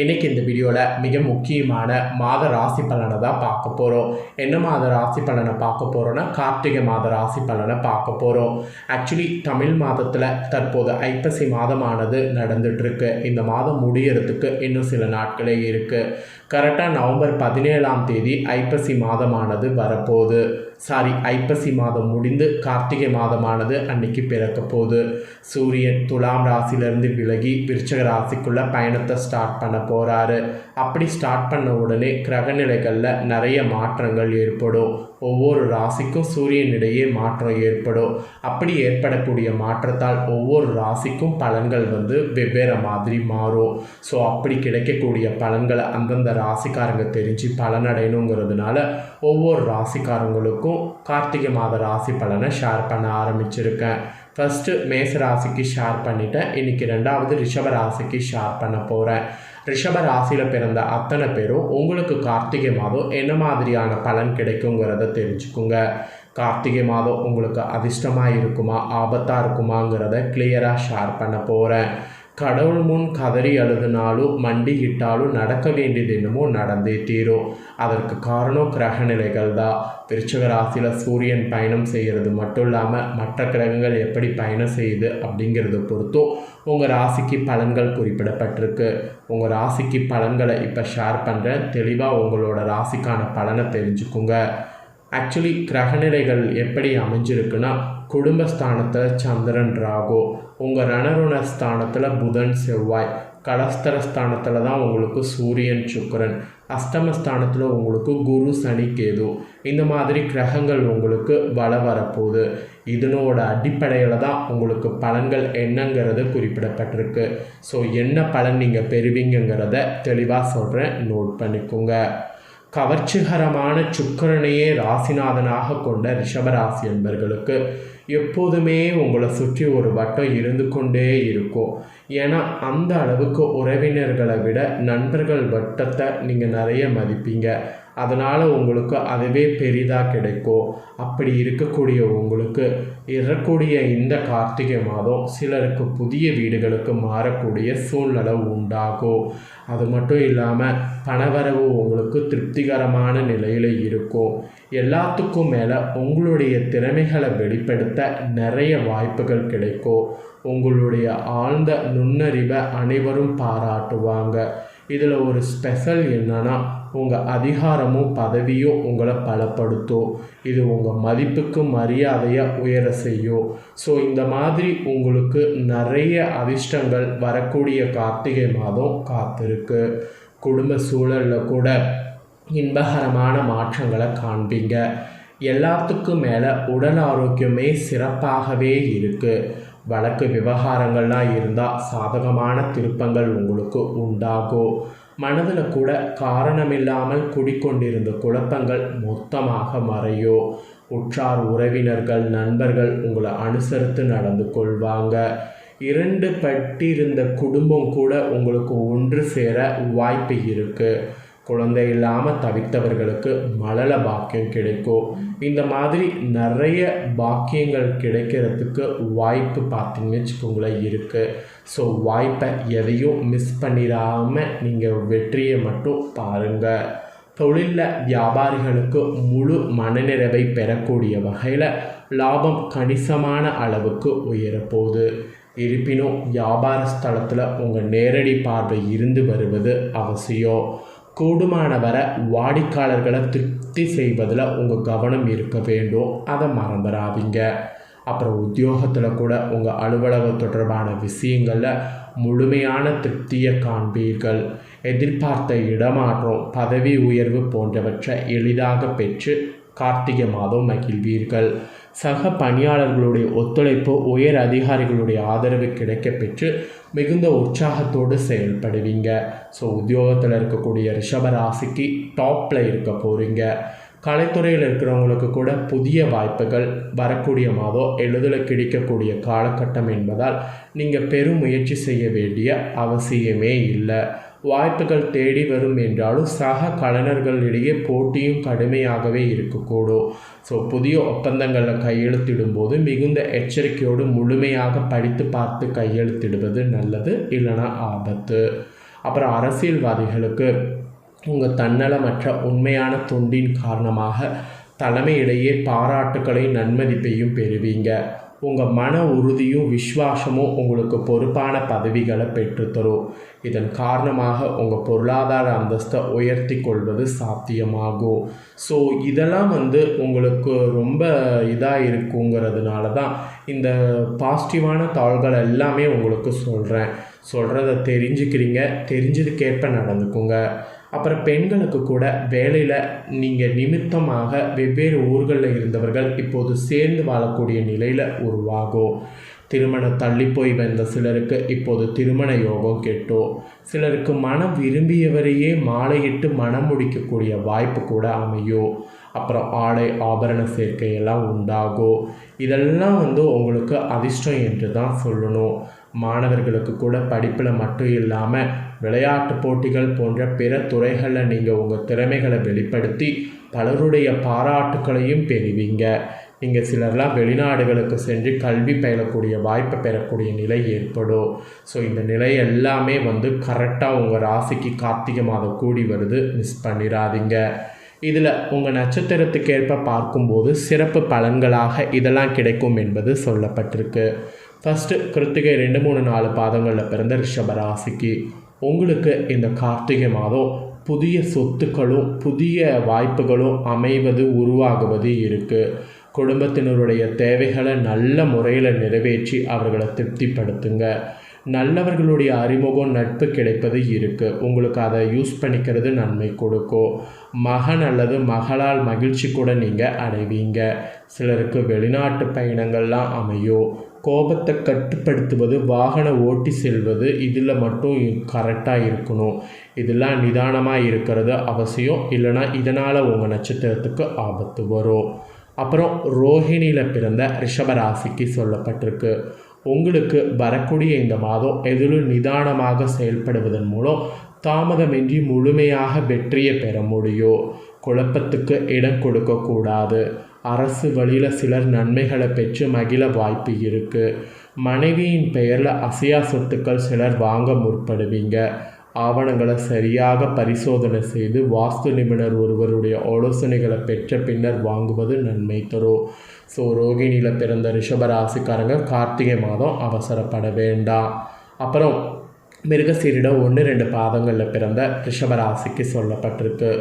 இன்னைக்கு இந்த வீடியோவில் மிக முக்கியமான மாத ராசி பலனை தான் பார்க்க போகிறோம் என்ன மாத ராசி பலனை பார்க்க போகிறோன்னா கார்த்திகை மாத ராசி பலனை பார்க்க போகிறோம் ஆக்சுவலி தமிழ் மாதத்தில் தற்போது ஐப்பசி மாதமானது நடந்துட்டுருக்கு. இந்த மாதம் முடியறதுக்கு இன்னும் சில நாட்களே இருக்குது கரெக்டாக நவம்பர் பதினேழாம் தேதி ஐப்பசி மாதமானது வரப்போகுது. சாரி ஐப்பசி மாதம் முடிந்து கார்த்திகை மாதமானது அன்னைக்கு பிறக்க போகுது. சூரியன் துலாம் ராசியிலேருந்து விலகி விருச்சக ராசிக்குள்ள பயணத்தை ஸ்டார்ட் பண்ண போகிறாரு அப்படி ஸ்டார்ட் பண்ண உடனே கிரகநிலைகளில் நிறைய மாற்றங்கள் ஏற்படும். ஒவ்வொரு ராசிக்கும் சூரியனிடையே மாற்றம் ஏற்படும். அப்படி ஏற்படக்கூடிய மாற்றத்தால் ஒவ்வொரு ராசிக்கும் பலன்கள் வந்து வெவ்வேறு மாதிரி மாறும். ஸோ அப்படி கிடைக்கக்கூடிய பலன்களை அந்தந்த ராசிக்காரங்க தெரிஞ்சு பலனடையணுங்கிறதுனால ஒவ்வொரு ராசிக்காரங்களுக்கும் கார்த்திகை மாத ராசி பலனை ஷேர் பண்ண ஆரம்பிச்சிருக்கேன். ஃபஸ்ட்டு மேச ராசிக்கு ஷேர் பண்ணிட்டேன். இன்றைக்கி ரெண்டாவது ரிஷப ராசிக்கு ஷேர் பண்ண போகிறேன் ரிஷப ராசியில் பிறந்த அத்தனை பேரும் உங்களுக்கு கார்த்திகை மாதம் என்ன மாதிரியான பலன் கிடைக்குங்கிறத தெரிஞ்சுக்குங்க. கார்த்திகை மாதம் உங்களுக்கு அதிர்ஷ்டமாக இருக்குமா ஆபத்தாக இருக்குமாங்கிறத கிளியராக ஷேர் பண்ண போகிறேன் கடவுள் முன் கதறி அழுதுனாலும் மண்டிகிட்டாலும் நடக்க வேண்டியது என்னமோ நடந்தே தீரும் அதற்கு காரணம் கிரக நிலைகள் தான் விருச்சக ராசியில் சூரியன் பயணம் செய்கிறது மட்டும் இல்லாமல் மற்ற கிரகங்கள் எப்படி பயணம் செய்யுது அப்படிங்கிறத பொறுத்தும் உங்கள் ராசிக்கு பலன்கள் குறிப்பிடப்பட்டிருக்கு. உங்கள் ராசிக்கு பலன்களை இப்போ ஷேர் பண்ணுறேன் தெளிவாக உங்களோட ராசிக்கான பலனை தெரிஞ்சுக்குங்க. ஆக்சுவலி கிரகநிலைகள் எப்படி அமைஞ்சிருக்குன்னா குடும்பஸ்தானத்தில் சந்திரன் ராகு. உங்கள் ரணருண ஸ்தானத்தில் புதன் செவ்வாய். கலஸ்தர ஸ்தானத்தில் தான் உங்களுக்கு சூரியன் சுக்கரன். அஷ்டமஸ்தானத்தில் உங்களுக்கு குரு சனி கேது. இந்த மாதிரி கிரகங்கள் உங்களுக்கு வள வரப்போகுது. இதனோட அடிப்படையில் தான் உங்களுக்கு பலன்கள் என்னங்கிறது குறிப்பிடப்பட்டிருக்கு. ஸோ என்ன பலன் நீங்கள் பெறுவீங்கங்கிறத தெளிவாக சொல்கிறேன் நோட் பண்ணிக்கோங்க. கவர்ச்சிகரமான சுக்கரனையே ராசிநாதனாக கொண்ட ரிஷபராசி என்பர்களுக்கு எப்போதுமே உங்களை சுற்றி ஒரு வட்டம் இருந்து கொண்டே இருக்கும். ஏன்னா அந்த அளவுக்கு உறவினர்களை விட நண்பர்கள் வட்டத்தை நீங்கள் நிறைய மதிப்பீங்க. அதனால் உங்களுக்கு அதுவே பெரிதாக கிடைக்கும். அப்படி இருக்கக்கூடிய உங்களுக்கு இறக்கூடிய இந்த கார்த்திகை மாதம் சிலருக்கு புதிய வீடுகளுக்கு மாறக்கூடிய சூழ்நிலை உண்டாகும். அது மட்டும் இல்லாமல் பணவரவு உங்களுக்கு திருப்திகரமான நிலையில் இருக்கும் எல்லாத்துக்கும் மேலே உங்களுடைய திறமைகளை வெளிப்படுத்த நிறைய வாய்ப்புகள் கிடைக்கும் உங்களுடைய ஆழ்ந்த நுண்ணறிவை அனைவரும் பாராட்டுவாங்க. இதில் ஒரு ஸ்பெஷல் என்னன்னா உங்கள் அதிகாரமும் பதவியும் உங்களை பலப்படுத்தும் இது உங்கள் மதிப்புக்கு மரியாதையை உயர செய்யும் ஸோ இந்த மாதிரி உங்களுக்கு நிறைய அதிர்ஷ்டங்கள் வரக்கூடிய கார்த்திகை மாதம் காத்திருக்கு. குடும்ப சூழலில் கூட இன்பகரமான மாற்றங்களை காண்பீங்க. எல்லாத்துக்கும் மேலே உடல் ஆரோக்கியமே சிறப்பாகவே இருக்குது வழக்கு விவகாரங்கள்லாம் இருந்தால் சாதகமான திருப்பங்கள் உங்களுக்கு உண்டாகும். மனதில் கூட காரணமில்லாமல் குடிக்கொண்டிருந்த குழப்பங்கள் மொத்தமாக மறையோ. உற்றார் உறவினர்கள் நண்பர்கள் உங்களை அனுசரித்து நடந்து கொள்வாங்க. இரண்டு பட்டிருந்த குடும்பம் கூட உங்களுக்கு ஒன்று சேர வாய்ப்பு இருக்குது குழந்தை இல்லாமல் தவித்தவர்களுக்கு மழல பாக்கியம் கிடைக்கும் இந்த மாதிரி நிறைய பாக்கியங்கள் கிடைக்கிறதுக்கு வாய்ப்பு பார்த்தீங்கன்னு வச்சுக்கோங்களேன் இருக்குது ஸோ வாய்ப்பை எதையும் மிஸ் பண்ணிடாமல் நீங்கள் வெற்றியை மட்டும் பாருங்கள் தொழிலில் வியாபாரிகளுக்கு முழு மனநிறைவை பெறக்கூடிய வகையில் லாபம் கணிசமான அளவுக்கு உயரப்போகுது. இருப்பினும் வியாபார ஸ்தலத்தில் உங்கள் நேரடி பார்வை இருந்து வருவது அவசியம். கூடுமான வர வாடிக்கையாளர்களை திருப்தி செய்வதில் உங்கள் கவனம் இருக்க வேண்டும். அதை மறந்துடாதீங்க அப்புறம் உத்தியோகத்தில் கூட உங்கள் அலுவலகம் தொடர்பான விஷயங்களில் முழுமையான திருப்தியை காண்பீர்கள். எதிர்பார்த்த இடமாற்றம் பதவி உயர்வு போன்றவற்றை எளிதாக பெற்று கார்த்திகை மாதம் மகிழ்வீர்கள். சக பணியாளர்களுடைய ஒத்துழைப்பு உயர் அதிகாரிகளுடைய ஆதரவு கிடைக்கப்பெற்று மிகுந்த உற்சாகத்தோடு செயல்படுவீங்க. ஸோ உத்தியோகத்தில் இருக்கக்கூடிய ரிஷபராசிக்கு டாப்பில் இருக்க போகிறீங்க கலைத்துறையில் இருக்கிறவங்களுக்கு கூட புதிய வாய்ப்புகள் வரக்கூடிய மாதம் எளிதில் கிடைக்கக்கூடிய காலகட்டம் என்பதால் நீங்கள் பெரும் முயற்சி செய்ய வேண்டிய அவசியமே இல்லை. வாய்ப்புகள் தேடி வரும் என்றாலும் சக கலைஞர்களிடையே போட்டியும் கடுமையாகவே இருக்கக்கூடும் ஸோ புதிய ஒப்பந்தங்களில் கையெழுத்திடும்போது மிகுந்த எச்சரிக்கையோடு முழுமையாக படித்து பார்த்து கையெழுத்திடுவது நல்லது இல்லைனா ஆபத்து? அப்புறம் அரசியல்வாதிகளுக்கு உங்கள் தன்னலமற்ற உண்மையான தொண்டின் காரணமாக தலைமையிடையே பாராட்டுக்களையும் நன்மதிப்பையும் பெறுவீங்க. உங்கள் மன உறுதியும் விஸ்வாசமும் உங்களுக்கு பொறுப்பான பதவிகளை பெற்றுத்தரும். இதன் காரணமாக உங்கள் பொருளாதார அந்தஸ்தை உயர்த்தி கொள்வது சாத்தியமாகும். ஸோ இதெல்லாம் வந்து உங்களுக்கு ரொம்ப இதாக இருக்குங்கிறதுனால தான் இந்த பாசிட்டிவான தாள்கள் எல்லாமே உங்களுக்கு சொல்கிறேன் சொல்கிறத தெரிஞ்சுக்கிறீங்க. தெரிஞ்சதுக்கேற்ப நடந்துக்குங்க. அப்புறம் பெண்களுக்கு கூட வேலையில் நீங்கள் நிமித்தமாக வெவ்வேறு ஊர்களில் இருந்தவர்கள் இப்போது சேர்ந்து வாழக்கூடிய நிலையில் உருவாகும் திருமணம் தள்ளி போய் வந்த சிலருக்கு இப்போது திருமண யோகம் கெட்டும் சிலருக்கு மனம் விரும்பியவரையே மாலையிட்டு மனம் முடிக்கக்கூடிய வாய்ப்பு கூட அமையும் அப்புறம் ஆடை ஆபரண சேர்க்கையெல்லாம் உண்டாகும் இதெல்லாம் வந்து உங்களுக்கு அதிர்ஷ்டம் என்று தான் சொல்லணும். மாணவர்களுக்கு கூட படிப்பில் மட்டும் இல்லாமல் விளையாட்டு போட்டிகள் போன்ற பிற துறைகளில் நீங்கள் உங்கள் திறமைகளை வெளிப்படுத்தி பலருடைய பாராட்டுக்களையும் பெறுவீங்க. நீங்கள் சிலர்லாம் வெளிநாடுகளுக்கு சென்று கல்வி பயிலக்கூடிய வாய்ப்பை பெறக்கூடிய நிலை ஏற்படும். ஸோ இந்த நிலை எல்லாமே வந்து கரெக்டாக உங்கள் ராசிக்கு கார்த்திகை மாதம் கூடி வருது. மிஸ் பண்ணிடாதீங்க இதில் உங்கள் நட்சத்திரத்துக்கேற்ப பார்க்கும்போது சிறப்பு பலன்களாக இதெல்லாம் கிடைக்கும் என்பது சொல்லப்பட்டிருக்கு. ஃபஸ்ட்டு கிருத்திகை ரெண்டு மூணு நாலு பாதங்களில் பிறந்த ரிஷபராசிக்கு உங்களுக்கு இந்த கார்த்திகை மாதம் புதிய சொத்துக்களும் புதிய வாய்ப்புகளும் அமைவது உருவாகுவது இருக்குது குடும்பத்தினருடைய தேவைகளை நல்ல முறையில் நிறைவேற்றி அவர்களை திருப்திப்படுத்துங்க. நல்லவர்களுடைய அறிமுகம் நட்பு கிடைப்பது இருக்குது உங்களுக்கு அதை யூஸ் பண்ணிக்கிறது நன்மை கொடுக்கும். மகன் அல்லது மகளால் மகிழ்ச்சி கூட நீங்கள் அடைவீங்க. சிலருக்கு வெளிநாட்டு பயணங்கள்லாம் அமையும். கோபத்தை கட்டுப்படுத்துவது வாகன ஓட்டி செல்வது இதில் மட்டும் கரெக்டாக இருக்கணும். இதெல்லாம் நிதானமாக இருக்கிறது அவசியம். இல்லைனா இதனால் உங்கள் நட்சத்திரத்துக்கு ஆபத்து வரும். அப்புறம் ரோஹிணியில் பிறந்த ரிஷபராசிக்கு சொல்லப்பட்டிருக்கு. உங்களுக்கு வரக்கூடிய இந்த மாதம் எதிலும் நிதானமாக செயல்படுவதன் மூலம் தாமதமின்றி முழுமையாக வெற்றியை பெற முடியும். குழப்பத்துக்கு இடம் கொடுக்கக்கூடாது அரசு வழியில் சிலர் நன்மைகளை பெற்று மகிழ வாய்ப்பு இருக்குது மனைவியின் பெயரில் அசையா சொத்துக்கள் சிலர் வாங்க முற்படுவீங்க. ஆவணங்களை சரியாக பரிசோதனை செய்து வாஸ்து நிபுணர் ஒருவருடைய ஆலோசனைகளை பெற்ற பின்னர் வாங்குவது நன்மை தரும். ஸோ ரோகிணியில் பிறந்த ரிஷபராசிக்காரங்க கார்த்திகை மாதம் அவசரப்பட வேண்டாம். அப்புறம் மிருகசீரிடம் ஒன்று ரெண்டு பாதங்களில் பிறந்த ரிஷபராசிக்கு சொல்லப்பட்டிருக்கு.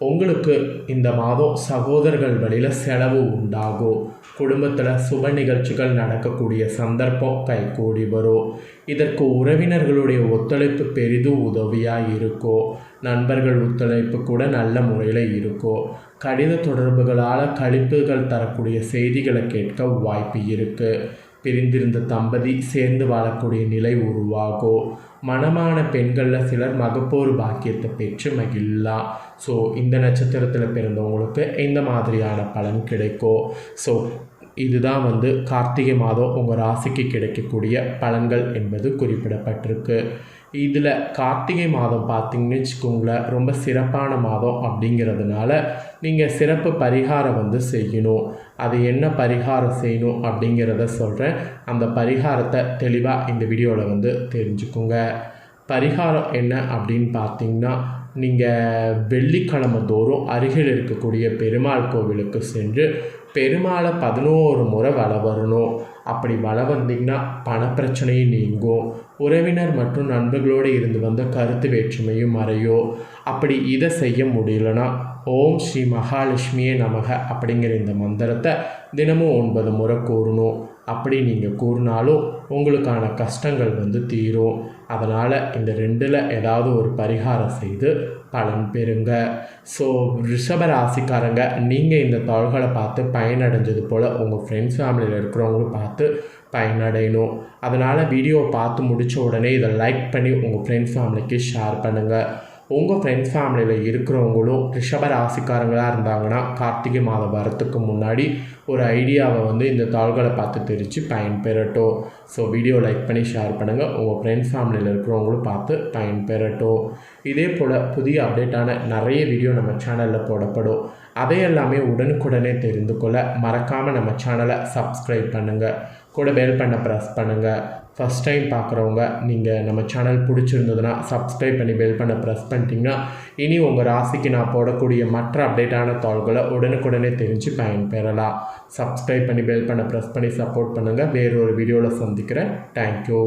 உங்களுக்கு இந்த மாதம் சகோதரர்கள் வழியில் செலவு உண்டாகும் குடும்பத்தில் சுப நிகழ்ச்சிகள் நடக்கக்கூடிய சந்தர்ப்பம் கைகூடி வரும். இதற்கு உறவினர்களுடைய ஒத்துழைப்பு பெரிதும் உதவியாக இருக்கும் நண்பர்கள் ஒத்துழைப்பு கூட நல்ல முறையில் இருக்கும் கடித தொடர்புகளால் கழிப்புகள் தரக்கூடிய செய்திகளை கேட்க வாய்ப்பு இருக்குது பிரிந்திருந்த தம்பதி சேர்ந்து வாழக்கூடிய நிலை உருவாகும் மனமான பெண்களில் சிலர் மகப்போர் பாக்கியத்தை பெற்று மகிழலாம் ஸோ இந்த நட்சத்திரத்தில் பிறந்தவங்களுக்கு இந்த மாதிரியான பலன் கிடைக்கும் ஸோ இதுதான் வந்து கார்த்திகை மாதம் உங்கள் ராசிக்கு கிடைக்கக்கூடிய பலன்கள் என்பது குறிப்பிடப்பட்டிருக்கு. இதில் கார்த்திகை மாதம் பார்த்திங்கன்னு வச்சுக்கோங்களேன் ரொம்ப சிறப்பான மாதம் அப்படிங்கிறதுனால நீங்கள் சிறப்பு பரிகாரம் வந்து செய்யணும். அது என்ன பரிகாரம் செய்யணும் அப்படிங்கிறத சொல்கிறேன் அந்த பரிகாரத்தை தெளிவாக இந்த வீடியோவில் வந்து தெரிஞ்சுக்கோங்க. பரிகாரம் என்ன அப்படின்னு பார்த்தீங்கன்னா நீங்கள் வெள்ளிக்கிழமை தோறும் அருகில் இருக்கக்கூடிய பெருமாள் கோவிலுக்கு சென்று பெருமாளை பதினோரு முறை வள வரணும் அப்படி வள வந்தீங்கன்னா பணப்பிரச்சனையும் நீங்கும் உறவினர் மற்றும் நண்பர்களோடு இருந்து வந்த கருத்து வேற்றுமையும் மறையும் அப்படி இதை செய்ய முடியலன்னா ஓம் ஸ்ரீ மகாலட்சுமியே நமக அப்படிங்கிற இந்த மந்திரத்தை தினமும் ஒன்பது முறை கூறணும். அப்படி நீங்கள் கூறினாலும் உங்களுக்கான கஷ்டங்கள் வந்து தீரும். அதனால் இந்த ரெண்டில் ஏதாவது ஒரு பரிகாரம் செய்து பலன் பெறுங்க. ஸோ ரிஷப ராசிக்காரங்க நீங்கள் இந்த தாள்களை பார்த்து பயனடைஞ்சது போல் உங்கள் ஃப்ரெண்ட்ஸ் ஃபேமிலியில் இருக்கிறவங்களும் பார்த்து பயனடையணும். அதனால் வீடியோவை பார்த்து முடித்த உடனே இதை லைக் பண்ணி உங்கள் ஃப்ரெண்ட்ஸ் ஃபேமிலிக்கு ஷேர் பண்ணுங்கள் உங்கள் ஃப்ரெண்ட்ஸ் ஃபேமிலியில் இருக்கிறவங்களும் ரிஷப ராசிக்காரங்களாக இருந்தாங்கன்னா கார்த்திகை மாதம் வரத்துக்கு முன்னாடி ஒரு ஐடியாவை வந்து இந்த தாள்களை பார்த்து தெரித்து பயன்பெறட்டும். ஸோ வீடியோ லைக் பண்ணி ஷேர் பண்ணுங்கள் உங்கள் ஃப்ரெண்ட்ஸ் ஃபேமிலியில் இருக்கிறவங்களும் பார்த்து பயன்பெறட்டும். இதே போல் புதிய அப்டேட்டான நிறைய வீடியோ நம்ம சேனலில் போடப்படும். அதையெல்லாமே உடனுக்குடனே தெரிந்து கொள்ள மறக்காமல் நம்ம சேனலை சப்ஸ்கிரைப் பண்ணுங்கள் கூட பெல் பண்ண ப்ரெஸ் பண்ணுங்கள் ஃபஸ்ட் டைம் பார்க்குறவங்க நீங்கள் நம்ம சேனல் பிடிச்சிருந்ததுன்னா சப்ஸ்கிரைப் பண்ணி பெல் பண்ண ப்ரெஸ் பண்ணிட்டீங்கன்னா இனி உங்கள் ராசிக்கு நான் போடக்கூடிய மற்ற அப்டேட்டான தாள்களை உடனுக்குடனே தெரிஞ்சு பயன்பெறலாம். சப்ஸ்கிரைப் பண்ணி பெல் பண்ண ப்ரெஸ் பண்ணி சப்போர்ட் பண்ணுங்கள் வேறொரு வீடியோவில் சந்திக்கிறேன். தேங்க்யூ